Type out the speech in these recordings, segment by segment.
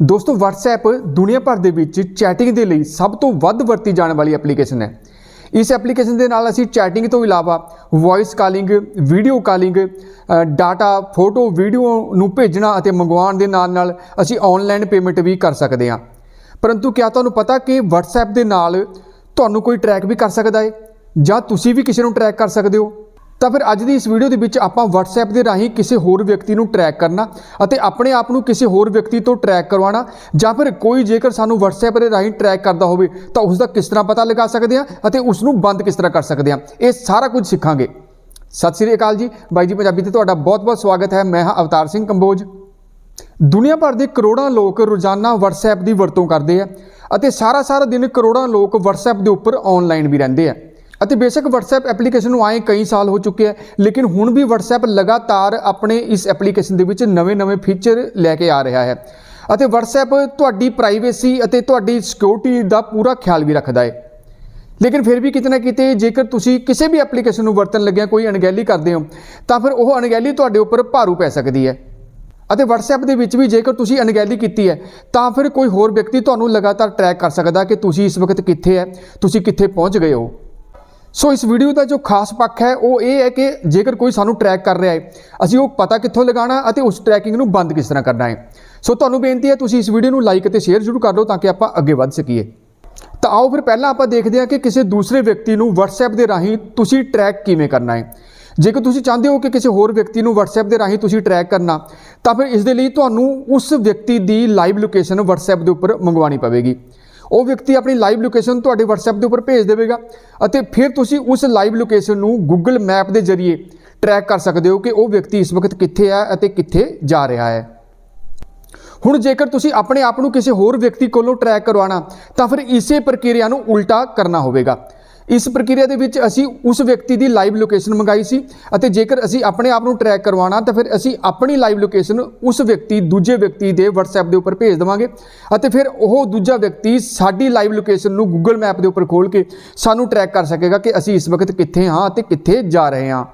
ਦੋਸਤੋ, WhatsApp ਦੁਨੀਆ ਭਰ ਦੇ ਵਿੱਚ ਚੈਟਿੰਗ ਦੇ ਲਈ ਸਭ ਤੋਂ ਵੱਧ ਵਰਤੀ ਜਾਣ ਵਾਲੀ ਐਪਲੀਕੇਸ਼ਨ ਹੈ। ਇਸ ਐਪਲੀਕੇਸ਼ਨ ਦੇ ਨਾਲ ਅਸੀਂ ਚੈਟਿੰਗ ਤੋਂ ਇਲਾਵਾ voice calling video calling data photo video ਨੂੰ ਭੇਜਣਾ ਅਤੇ ਮੰਗਵਾਉਣ ਦੇ ਨਾਲ ਨਾਲ ਅਸੀਂ ਆਨਲਾਈਨ ਪੇਮੈਂਟ ਵੀ ਕਰ ਸਕਦੇ ਹਾਂ। ਪਰੰਤੂ ਕਿਆ ਤੁਹਾਨੂੰ ਪਤਾ ਕਿ WhatsApp ਦੇ ਨਾਲ ਤੁਹਾਨੂੰ ਕੋਈ ਟਰੈਕ ਵੀ ਕਰ ਸਕਦਾ ਹੈ? ਜਾਂ ਤੁਸੀਂ ਵੀ ਕਿਸੇ ਨੂੰ ਟਰੈਕ ਕਰ ਸਕਦੇ ਹੋ? ਤਾਂ ਫਿਰ ਅੱਜ ਦੀ ਇਸ ਵੀਡੀਓ ਦੇ ਵਿੱਚ ਆਪਾਂ WhatsApp ਦੇ ਰਾਹੀਂ ਕਿਸੇ ਹੋਰ ਵਿਅਕਤੀ ਨੂੰ ਟਰੈਕ ਕਰਨਾ ਅਤੇ ਆਪਣੇ ਆਪ ਨੂੰ ਕਿਸੇ ਹੋਰ ਵਿਅਕਤੀ ਤੋਂ ਟਰੈਕ ਕਰਵਾਉਣਾ ਜਾਂ ਫਿਰ ਕੋਈ ਜੇਕਰ ਸਾਨੂੰ WhatsApp ਦੇ ਰਾਹੀਂ ਟਰੈਕ ਕਰਦਾ ਹੋਵੇ ਤਾਂ ਉਸ ਦਾ ਕਿਸ ਤਰ੍ਹਾਂ ਪਤਾ ਲਗਾ ਸਕਦੇ ਹਾਂ ਅਤੇ ਉਸ ਨੂੰ ਬੰਦ ਕਿਸ ਤਰ੍ਹਾਂ ਕਰ ਸਕਦੇ ਹਾਂ। ਇਹ ਸਾਰਾ ਕੁਝ ਸਿੱਖਾਂਗੇ। ਸਤਿ ਸ੍ਰੀ ਅਕਾਲ ਜੀ। ਬਾਈ ਜੀ ਪੰਜਾਬੀ ਤੇ ਤੁਹਾਡਾ ਬਹੁਤ-ਬਹੁਤ ਸਵਾਗਤ ਹੈ। ਮੈਂ ਹਾਂ ਅਵਤਾਰ ਸਿੰਘ ਕੰਬੋਜ। ਦੁਨੀਆ ਭਰ ਦੇ ਕਰੋੜਾਂ ਲੋਕ ਰੋਜ਼ਾਨਾ WhatsApp ਦੀ ਵਰਤੋਂ ਕਰਦੇ ਆ ਅਤੇ ਸਾਰਾ ਸਾਰਾ ਦਿਨ ਕਰੋੜਾਂ ਲੋਕ WhatsApp ਦੇ ਉੱਪਰ ਆਨਲਾਈਨ ਵੀ ਰਹਿੰਦੇ ਆ। ਅਤੇ ਬੇਸ਼ੱਕ WhatsApp ਐਪਲੀਕੇਸ਼ਨ ਨੂੰ ਆਏ ਕਈ ਸਾਲ ਹੋ ਚੁੱਕੇ ਆ, ਲੇਕਿਨ ਹੁਣ ਵੀ WhatsApp ਲਗਾਤਾਰ ਆਪਣੇ ਇਸ ਐਪਲੀਕੇਸ਼ਨ ਦੇ ਵਿੱਚ ਨਵੇਂ-ਨਵੇਂ ਫੀਚਰ ਲੈ ਕੇ ਆ ਰਿਹਾ ਹੈ। ਅਤੇ WhatsApp ਤੁਹਾਡੀ ਪ੍ਰਾਈਵੇਸੀ ਅਤੇ ਤੁਹਾਡੀ ਸਿਕਿਉਰਿਟੀ ਦਾ ਪੂਰਾ ਖਿਆਲ ਵੀ ਰੱਖਦਾ ਹੈ। ਲੇਕਿਨ ਫਿਰ ਵੀ ਕਿਤੇ ਨਾ ਕਿਤੇ ਜੇਕਰ ਤੁਸੀਂ ਕਿਸੇ ਵੀ ਐਪਲੀਕੇਸ਼ਨ ਨੂੰ ਵਰਤਣ ਲੱਗਿਆ ਕੋਈ ਅਣਗਹਿਲੀ ਕਰਦੇ ਹੋ, ਤਾਂ ਫਿਰ ਉਹ ਅਣਗਹਿਲੀ ਤੁਹਾਡੇ ਉੱਪਰ ਭਾਰੂ ਪੈ ਸਕਦੀ ਹੈ। ਅਤੇ WhatsApp ਦੇ ਵਿੱਚ ਵੀ ਜੇਕਰ ਤੁਸੀਂ ਅਣਗਹਿਲੀ ਕੀਤੀ ਹੈ, ਤਾਂ ਫਿਰ ਕੋਈ ਹੋਰ ਵਿਅਕਤੀ ਤੁਹਾਨੂੰ ਲਗਾਤਾਰ ਟਰੈਕ ਕਰ ਸਕਦਾ ਕਿ ਤੁਸੀਂ ਇਸ ਵਕਤ ਕਿੱਥੇ ਹੈ, ਤੁਸੀਂ ਕਿੱਥੇ ਪਹੁੰਚ ਗਏ ਹੋ। ਸੋ ਇਸ ਵੀਡੀਓ ਦਾ ਜੋ ਖਾਸ ਪੱਖ ਹੈ, ਉਹ ਇਹ ਹੈ ਕਿ ਜੇਕਰ ਕੋਈ ਸਾਨੂੰ ਟਰੈਕ ਕਰ ਰਿਹਾ ਹੈ, ਅਸੀਂ ਉਹ ਪਤਾ ਕਿੱਥੋਂ ਲਗਾਉਣਾ ਅਤੇ ਉਸ ਟਰੈਕਿੰਗ ਨੂੰ ਬੰਦ ਕਿਸ ਤਰ੍ਹਾਂ ਕਰਨਾ ਹੈ। ਸੋ ਤੁਹਾਨੂੰ ਬੇਨਤੀ ਹੈ, ਤੁਸੀਂ ਇਸ ਵੀਡੀਓ ਨੂੰ ਲਾਈਕ ਅਤੇ ਸ਼ੇਅਰ ਜ਼ਰੂਰ ਕਰ ਦਿਓ ਤਾਂ ਕਿ ਆਪਾਂ ਅੱਗੇ ਵੱਧ ਸਕੀਏ। ਤਾਂ ਆਓ ਫਿਰ ਪਹਿਲਾਂ ਆਪਾਂ ਦੇਖਦੇ ਹਾਂ ਕਿ ਕਿਸੇ ਦੂਸਰੇ ਵਿਅਕਤੀ ਨੂੰ WhatsApp ਦੇ ਰਾਹੀਂ ਤੁਸੀਂ ਟਰੈਕ ਕਿਵੇਂ ਕਰਨਾ ਹੈ। ਜੇਕਰ ਤੁਸੀਂ ਚਾਹੁੰਦੇ ਹੋ ਕਿ ਕਿਸੇ ਹੋਰ ਵਿਅਕਤੀ ਨੂੰ WhatsApp ਦੇ ਰਾਹੀਂ ਤੁਸੀਂ ਟਰੈਕ ਕਰਨਾ, ਤਾਂ ਫਿਰ ਇਸ ਦੇ ਲਈ ਤੁਹਾਨੂੰ ਉਸ ਵਿਅਕਤੀ ਦੀ ਲਾਈਵ ਲੋਕੇਸ਼ਨ WhatsApp ਦੇ ਉੱਪਰ ਮੰਗਵਾਉਣੀ ਪਵੇਗੀ। ਉਹ ਵਿਅਕਤੀ ਆਪਣੀ ਲਾਈਵ ਲੋਕੇਸ਼ਨ ਤੁਹਾਡੇ WhatsApp ਦੇ ਉੱਪਰ ਭੇਜ ਦੇਵੇਗਾ ਅਤੇ ਫਿਰ ਤੁਸੀਂ ਉਸ ਲਾਈਵ ਲੋਕੇਸ਼ਨ ਨੂੰ Google ਮੈਪ ਦੇ ਜ਼ਰੀਏ ਟਰੈਕ ਕਰ ਸਕਦੇ ਹੋ ਕਿ ਉਹ ਵਿਅਕਤੀ ਇਸ ਵਕਤ ਕਿੱਥੇ ਹੈ ਅਤੇ ਕਿੱਥੇ ਜਾ ਰਿਹਾ ਹੈ। ਹੁਣ ਜੇਕਰ ਤੁਸੀਂ ਆਪਣੇ ਆਪ ਨੂੰ ਕਿਸੇ ਹੋਰ ਵਿਅਕਤੀ ਕੋਲੋਂ ਟਰੈਕ ਕਰਵਾਉਣਾ, ਤਾਂ ਫਿਰ ਇਸੇ ਪ੍ਰਕਿਰਿਆ ਨੂੰ ਉਲਟਾ ਕਰਨਾ ਹੋਵੇਗਾ। ਇਸ ਪ੍ਰਕਿਰਿਆ ਦੇ ਵਿੱਚ ਅਸੀਂ ਉਸ ਵਿਅਕਤੀ ਦੀ ਲਾਈਵ ਲੋਕੇਸ਼ਨ ਮੰਗਾਈ ਸੀ ਅਤੇ ਜੇਕਰ ਅਸੀਂ ਆਪਣੇ ਆਪ ਨੂੰ ਟਰੈਕ ਕਰਵਾਉਣਾ ਤਾਂ ਫਿਰ ਅਸੀਂ ਆਪਣੀ ਲਾਈਵ ਲੋਕੇਸ਼ਨ ਉਸ ਵਿਅਕਤੀ, ਦੂਜੇ ਵਿਅਕਤੀ ਦੇ WhatsApp ਦੇ ਉੱਪਰ ਭੇਜ ਦੇਵਾਂਗੇ ਅਤੇ ਫਿਰ ਉਹ ਦੂਜਾ ਵਿਅਕਤੀ ਸਾਡੀ ਲਾਈਵ ਲੋਕੇਸ਼ਨ ਨੂੰ Google ਮੈਪ ਦੇ ਉੱਪਰ ਖੋਲ ਕੇ ਸਾਨੂੰ ਟਰੈਕ ਕਰ ਸਕੇਗਾ ਕਿ ਅਸੀਂ ਇਸ ਵਕਤ ਕਿੱਥੇ ਹਾਂ ਅਤੇ ਕਿੱਥੇ ਜਾ ਰਹੇ ਹਾਂ।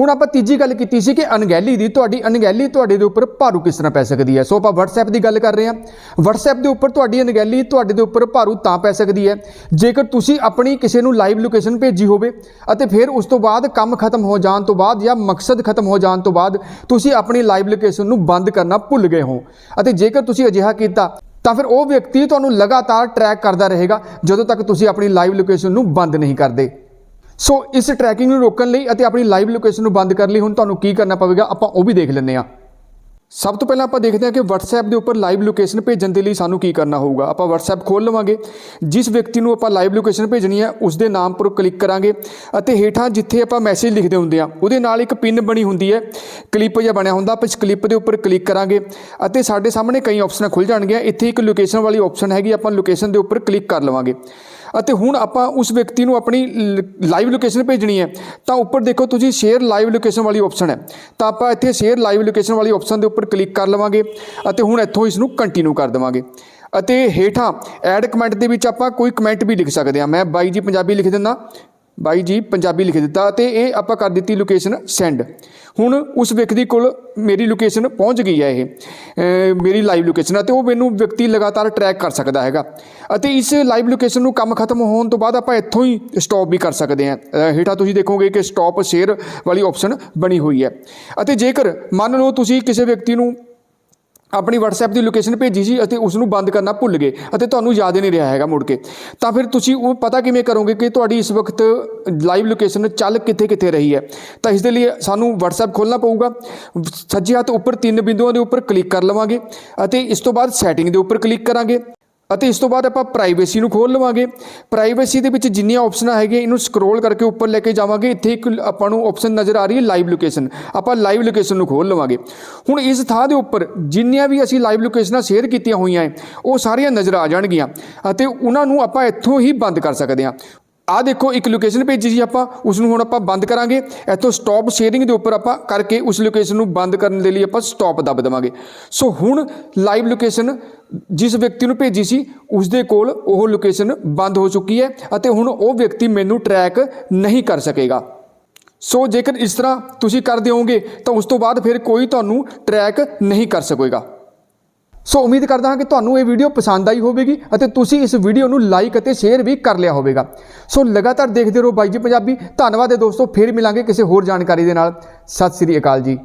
ਹੁਣ ਆਪਾਂ ਤੀਜੀ ਗੱਲ ਕੀਤੀ ਸੀ ਕਿ ਅਣਗਹਿਲੀ ਦੀ, ਤੁਹਾਡੀ ਅਣਗਹਿਲੀ ਤੁਹਾਡੇ ਦੇ ਉੱਪਰ ਭਾਰੂ ਕਿਸ ਤਰ੍ਹਾਂ ਪੈ ਸਕਦੀ ਹੈ? ਸੋ ਆਪਾਂ WhatsApp ਦੀ ਗੱਲ ਕਰ ਰਹੇ ਹਾਂ। WhatsApp ਦੇ ਉੱਪਰ ਤੁਹਾਡੀ ਅਣਗਹਿਲੀ ਤੁਹਾਡੇ ਦੇ ਉੱਪਰ ਭਾਰੂ ਤਾਂ ਪੈ ਸਕਦੀ ਹੈ। ਜੇਕਰ ਤੁਸੀਂ ਆਪਣੀ ਕਿਸੇ ਨੂੰ ਲਾਈਵ ਲੋਕੇਸ਼ਨ ਭੇਜੀ ਹੋਵੇ ਅਤੇ ਫਿਰ ਉਸ ਤੋਂ ਬਾਅਦ ਕੰਮ ਖਤਮ ਹੋ ਜਾਣ ਤੋਂ ਬਾਅਦ ਜਾਂ ਮਕਸਦ ਖਤਮ ਹੋ ਜਾਣ ਤੋਂ ਬਾਅਦ ਤੁਸੀਂ ਆਪਣੀ ਲਾਈਵ ਲੋਕੇਸ਼ਨ ਨੂੰ ਬੰਦ ਕਰਨਾ ਭੁੱਲ ਗਏ ਹੋ ਅਤੇ ਜੇਕਰ ਤੁਸੀਂ ਅਜਿਹਾ ਕੀਤਾ, ਤਾਂ ਫਿਰ ਉਹ ਵਿਅਕਤੀ ਤੁਹਾਨੂੰ ਲਗਾਤਾਰ ਟਰੈਕ ਕਰਦਾ ਰਹੇਗਾ ਜਦੋਂ ਤੱਕ ਤੁਸੀਂ ਆਪਣੀ ਲਾਈਵ ਲੋਕੇਸ਼ਨ ਨੂੰ ਬੰਦ ਨਹੀਂ ਕਰਦੇ। ਸੋ ਇਸ ਟਰੈਕਿੰਗ ਨੂੰ ਰੋਕਣ ਲਈ ਅਤੇ ਆਪਣੀ ਲਾਈਵ ਲੋਕੇਸ਼ਨ ਨੂੰ ਬੰਦ ਕਰਨ ਲਈ ਹੁਣ ਤੁਹਾਨੂੰ ਕੀ ਕਰਨਾ ਪਵੇਗਾ, ਆਪਾਂ ਉਹ ਵੀ ਦੇਖ ਲੈਂਦੇ ਹਾਂ। ਸਭ ਤੋਂ ਪਹਿਲਾਂ ਆਪਾਂ ਦੇਖਦੇ ਹਾਂ ਕਿ WhatsApp ਦੇ ਉੱਪਰ ਲਾਈਵ ਲੋਕੇਸ਼ਨ ਭੇਜਣ ਦੇ ਲਈ ਸਾਨੂੰ ਕੀ ਕਰਨਾ ਹੋਊਗਾ। ਆਪਾਂ WhatsApp ਖੋਲ ਲਵਾਂਗੇ। ਜਿਸ ਵਿਅਕਤੀ ਨੂੰ ਆਪਾਂ ਲਾਈਵ ਲੋਕੇਸ਼ਨ ਭੇਜਣੀ ਹੈ ਉਸ ਦੇ ਨਾਮ ਪਰ ਕਲਿੱਕ ਕਰਾਂਗੇ ਅਤੇ ਹੇਠਾਂ ਜਿੱਥੇ ਆਪਾਂ ਮੈਸੇਜ ਲਿਖਦੇ ਹੁੰਦੇ ਆ ਉਹਦੇ ਨਾਲ ਇੱਕ ਪਿੰਨ ਬਣੀ ਹੁੰਦੀ ਹੈ। ਕਲਿੱਪ ਜਿਹਾ ਬਣਿਆ ਹੁੰਦਾ, ਆਪਾਂ ਇਸ ਕਲਿੱਪ ਦੇ ਉੱਪਰ ਕਲਿੱਕ ਕਰਾਂਗੇ ਅਤੇ ਸਾਡੇ ਸਾਹਮਣੇ ਕਈ ਆਪਸ਼ਨਾਂ ਖੁੱਲ ਜਾਣਗੀਆਂ। ਇੱਥੇ ਇੱਕ ਲੋਕੇਸ਼ਨ ਵਾਲੀ ਆਪਸ਼ਨ ਹੈਗੀ, ਆਪਾਂ ਲੋਕੇਸ਼ਨ ਦੇ ਉੱਪਰ ਕਲਿੱਕ ਕਰ ਲਵਾਂਗੇ। ਅਤੇ ਹੁਣ ਆਪਾਂ ਉਸ ਵਿਅਕਤੀ ਨੂੰ ਆਪਣੀ ਲਾਈਵ ਲੋਕੇਸ਼ਨ ਭੇਜਣੀ ਹੈ, ਤਾਂ ਉੱਪਰ ਦੇਖੋ ਤੁਸੀਂ ਸ਼ੇਅਰ ਲਾਈਵ ਲੋਕੇਸ਼ਨ ਵਾਲੀ ਆਪਸ਼ਨ ਹੈ। ਤਾਂ ਆਪਾਂ ਇੱਥੇ ਸ਼ੇਅਰ ਲਾਈਵ ਲੋਕੇਸ਼ਨ ਵਾਲੀ ਆਪਸ਼ਨ ਦੇ ਉੱਪਰ ਕਲਿੱਕ ਕਰ ਲਵਾਂਗੇ ਅਤੇ ਹੁਣ ਇੱਥੋਂ ਇਸ ਨੂੰ ਕੰਟੀਨਿਊ ਕਰ ਦੇਵਾਂਗੇ। ਅਤੇ ਹੇਠਾਂ ਐਡ ਕਮੈਂਟ ਦੇ ਵਿੱਚ ਆਪਾਂ ਕੋਈ ਕਮੈਂਟ ਵੀ ਲਿਖ ਸਕਦੇ ਹਾਂ। ਮੈਂ ਬਾਈ ਜੀ ਪੰਜਾਬੀ ਲਿਖ ਦਿੰਦਾ। ਬਾਈ ਜੀ, ਪੰਜਾਬੀ ਲਿਖ ਦਿੱਤਾ ਅਤੇ ਇਹ ਆਪਾਂ ਕਰ ਦਿੱਤੀ ਲੋਕੇਸ਼ਨ ਸੈਂਡ ਹੁਣ ਉਸ ਵਿਅਕਤੀ ਕੋਲ ਮੇਰੀ ਲੋਕੇਸ਼ਨ ਪਹੁੰਚ ਗਈ ਹੈ ਇਹ। ਮੇਰੀ ਲਾਈਵ ਲੋਕੇਸ਼ਨ ਹੈ ਅਤੇ ਉਹ ਮੈਨੂੰ ਵਿਅਕਤੀ ਲਗਾਤਾਰ ਟਰੈਕ ਕਰ ਸਕਦਾ ਹੈਗਾ। ਅਤੇ ਇਸ ਲਾਈਵ ਲੋਕੇਸ਼ਨ ਨੂੰ ਕੰਮ ਖਤਮ ਹੋਣ ਤੋਂ ਬਾਅਦ ਆਪਾਂ ਇੱਥੋਂ ਹੀ ਸਟਾਪ ਵੀ ਕਰ ਸਕਦੇ ਹਾਂ। ਹੇਠਾਂ ਤੁਸੀਂ ਦੇਖੋਗੇ ਕਿ ਸਟਾਪ ਸ਼ੇਅਰ ਵਾਲੀ ਆਪਸ਼ਨ ਬਣੀ ਹੋਈ ਹੈ। ਅਤੇ ਜੇਕਰ ਮੰਨ ਲਓ ਤੁਸੀਂ ਕਿਸੇ ਵਿਅਕਤੀ ਨੂੰ ਆਪਣੀ WhatsApp ਦੀ ਲੋਕੇਸ਼ਨ ਭੇਜੀ ਸੀ ਅਤੇ ਉਸ ਨੂੰ ਬੰਦ ਕਰਨਾ ਭੁੱਲ ਗਏ ਅਤੇ ਤੁਹਾਨੂੰ ਯਾਦ ਹੀ ਨਹੀਂ ਰਿਹਾ ਹੈਗਾ ਮੁੜ ਕੇ। ਤਾਂ ਫਿਰ ਤੁਸੀਂ ਉਹ ਪਤਾ ਕਿਵੇਂ ਕਰੋਗੇ ਕਿ ਤੁਹਾਡੀ ਇਸ ਵਕਤ ਲਾਈਵ ਲੋਕੇਸ਼ਨ ਚੱਲ ਕਿੱਥੇ ਕਿੱਥੇ ਰਹੀ ਹੈ? ਤਾਂ ਇਸ ਦੇ ਲਈ ਸਾਨੂੰ WhatsApp ਖੋਲਣਾ ਪਊਗਾ। ਸੱਜੇ ਹੱਥ ਉੱਪਰ ਤਿੰਨ ਬਿੰਦੂਆਂ ਦੇ ਉੱਪਰ ਕਲਿੱਕ ਕਰ ਲਵਾਂਗੇ ਅਤੇ ਇਸ ਤੋਂ ਬਾਅਦ ਸੈਟਿੰਗ ਦੇ ਉੱਪਰ ਕਲਿੱਕ ਕਰਾਂਗੇ। ਅਤੇ ਇਸ ਤੋਂ ਬਾਅਦ ਆਪਾਂ ਪ੍ਰਾਈਵੇਸੀ ਨੂੰ ਖੋਲ ਲਵਾਂਗੇ। ਪ੍ਰਾਈਵੇਸੀ ਦੇ ਵਿੱਚ ਜਿੰਨੀਆਂ ਆਪਸ਼ਨਾਂ ਹੈਗੀਆਂ, ਇਹਨੂੰ ਸਕਰੋਲ ਕਰਕੇ ਉੱਪਰ ਲੈ ਕੇ ਜਾਵਾਂਗੇ। ਇੱਥੇ ਇੱਕ ਆਪਾਂ ਨੂੰ ਆਪਸ਼ਨ ਨਜ਼ਰ ਆ ਰਹੀ ਹੈ ਲਾਈਵ ਲੋਕੇਸ਼ਨ ਆਪਾਂ ਲਾਈਵ ਲੋਕੇਸ਼ਨ ਨੂੰ ਖੋਲ ਲਵਾਂਗੇ। ਹੁਣ ਇਸ ਥਾਂ ਦੇ ਉੱਪਰ ਜਿੰਨੀਆਂ ਵੀ ਅਸੀਂ ਲਾਈਵ ਲੋਕੇਸ਼ਨਾਂ ਸ਼ੇਅਰ ਕੀਤੀਆਂ ਹੋਈਆਂ ਹੈ, ਉਹ ਸਾਰੀਆਂ ਨਜ਼ਰ ਆ ਜਾਣਗੀਆਂ ਅਤੇ ਉਹਨਾਂ ਨੂੰ ਆਪਾਂ ਇੱਥੋਂ ਹੀ ਬੰਦ ਕਰ ਸਕਦੇ ਹਾਂ। ਆ ਦੇਖੋ ਇੱਕ ਲੋਕੇਸ਼ਨ ਭੇਜੀ ਸੀ ਆਪਾਂ ਉਸ ਨੂੰ ਹੁਣ ਆਪਾਂ ਬੰਦ ਕਰਾਂਗੇ। ਇੱਥੋਂ ਸਟਾਪ ਸ਼ੇਅਰਿੰਗ ਦੇ ਉੱਪਰ ਆਪਾਂ ਕਰਕੇ ਉਸ ਲੋਕੇਸ਼ਨ ਨੂੰ ਬੰਦ ਕਰਨ ਦੇ ਲਈ ਆਪਾਂ ਸਟਾਪ ਦੱਬ ਦੇਵਾਂਗੇ। ਸੋ ਹੁਣ ਲਾਈਵ ਲੋਕੇਸ਼ਨ ਜਿਸ ਵਿਅਕਤੀ ਨੂੰ ਭੇਜੀ ਸੀ ਉਸ ਦੇ ਕੋਲ ਉਹ ਲੋਕੇਸ਼ਨ ਬੰਦ ਹੋ ਚੁੱਕੀ ਹੈ ਅਤੇ ਹੁਣ ਉਹ ਵਿਅਕਤੀ ਮੈਨੂੰ ਟਰੈਕ ਨਹੀਂ ਕਰ ਸਕੇਗਾ। ਸੋ ਜੇਕਰ ਇਸ ਤਰ੍ਹਾਂ ਤੁਸੀਂ ਕਰਦੇ ਹੋਵੋਗੇ ਤਾਂ ਉਸ ਤੋਂ ਬਾਅਦ ਫਿਰ ਕੋਈ ਤੁਹਾਨੂੰ ਟਰੈਕ ਨਹੀਂ ਕਰ ਸਕੇਗਾ। ਸੋ ਉਮੀਦ ਕਰਦਾ ਹਾਂ ਕਿ ਤੁਹਾਨੂੰ ਇਹ ਵੀਡੀਓ ਪਸੰਦ ਆਈ ਹੋਵੇਗੀ ਅਤੇ ਤੁਸੀਂ ਇਸ ਵੀਡੀਓ ਨੂੰ ਲਾਈਕ ਅਤੇ ਸ਼ੇਅਰ ਵੀ ਕਰ ਲਿਆ ਹੋਵੇਗਾ। ਸੋ ਲਗਾਤਾਰ ਦੇਖਦੇ ਰਹੋ ਬਾਈ ਜੀ ਪੰਜਾਬੀ। ਧੰਨਵਾਦ ਹੈ ਦੋਸਤੋ, ਫਿਰ ਮਿਲਾਂਗੇ ਕਿਸੇ ਹੋਰ ਜਾਣਕਾਰੀ ਦੇ ਨਾਲ। ਸਤਿ ਸ੍ਰੀ ਅਕਾਲ ਜੀ।